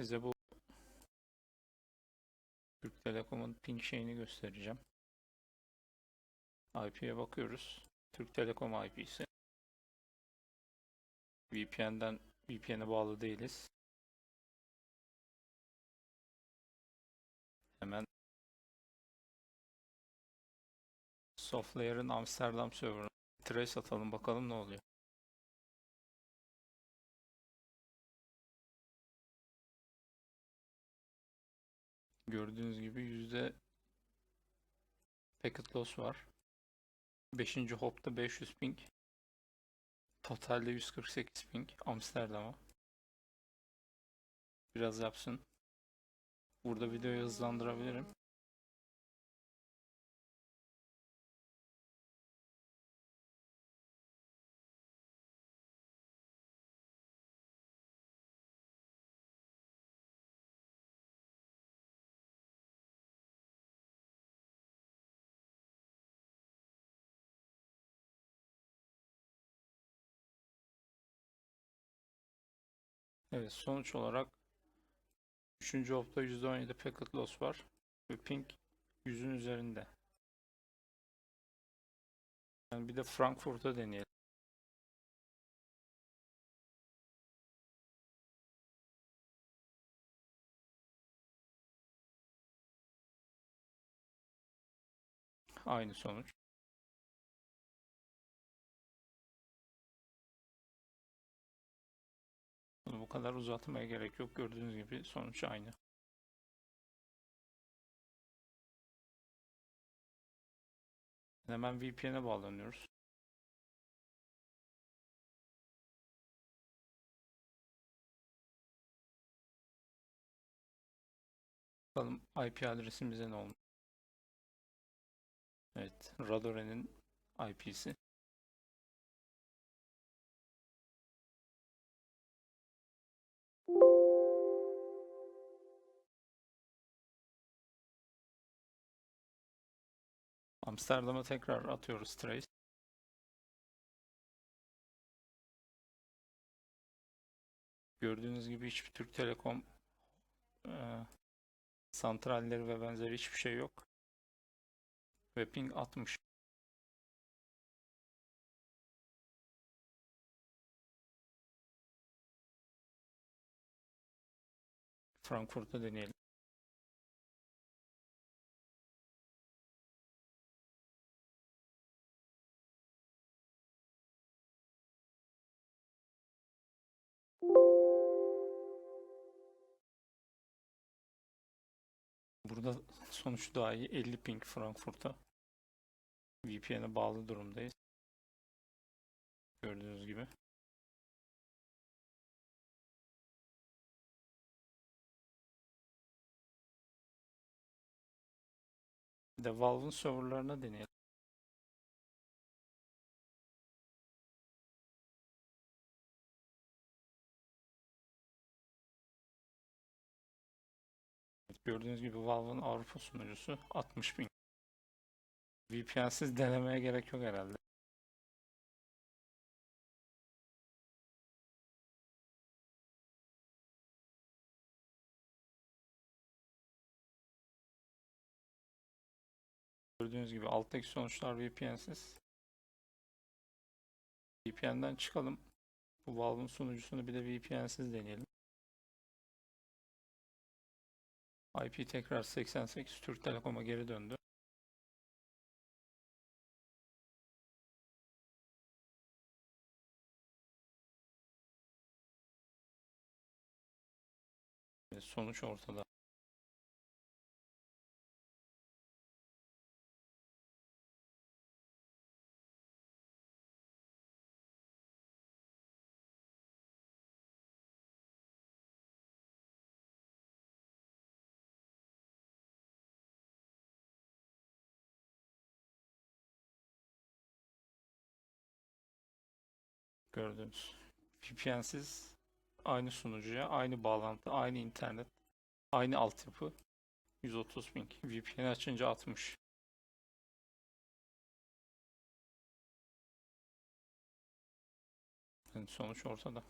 Size bu Türk Telekom'un ping şeyini göstereceğim. IP'ye bakıyoruz. Türk Telekom IP'si. VPN'den VPN'e bağlı değiliz. Hemen Softlayer'ın Amsterdam server'ına trace atalım bakalım ne oluyor. Gördüğünüz gibi yüzde packet loss var. 5. hop'ta 500 ping. Totalde 148 ping Amsterdam'a. Biraz yapsın. Burada videoyu hızlandırabilirim. Evet sonuç olarak 3. hopta %17 packet loss var ve ping 100'ün üzerinde. Yani bir de Frankfurt'a deneyelim. Aynı sonuç. Bu kadar uzatmaya gerek yok. Gördüğünüz gibi sonuç aynı. Hemen VPN'e bağlanıyoruz. Bakalım IP adresimize ne olmuş. Evet, Radore'nin IP'si. Amsterdam'a tekrar atıyoruz trace. Gördüğünüz gibi hiçbir Türk Telekom e, santralleri ve benzeri hiçbir şey yok. Ve ping 60. Frankfurt'ta deneyelim. Sonuç daha iyi. 50 ping Frankfurt'a. VPN'e bağlı durumdayız. Gördüğünüz gibi. De Valve'ın serverlarına deneyelim. Gördüğünüz gibi Valve'ın Avrupa sunucusu 60 bin. VPN'siz denemeye gerek yok herhalde. Gördüğünüz gibi alttaki sonuçlar VPN'siz. VPN'den çıkalım. Bu Valve'ın sunucusunu bir de VPN'siz deneyelim. IP tekrar 88 Türk Telekom'a geri döndü. Sonuç ortada. Gördüğünüz. VPN'siz aynı sunucuya, aynı bağlantı, aynı internet, aynı altyapı. 130 ping. VPN açınca 60. Yani sonuç ortada.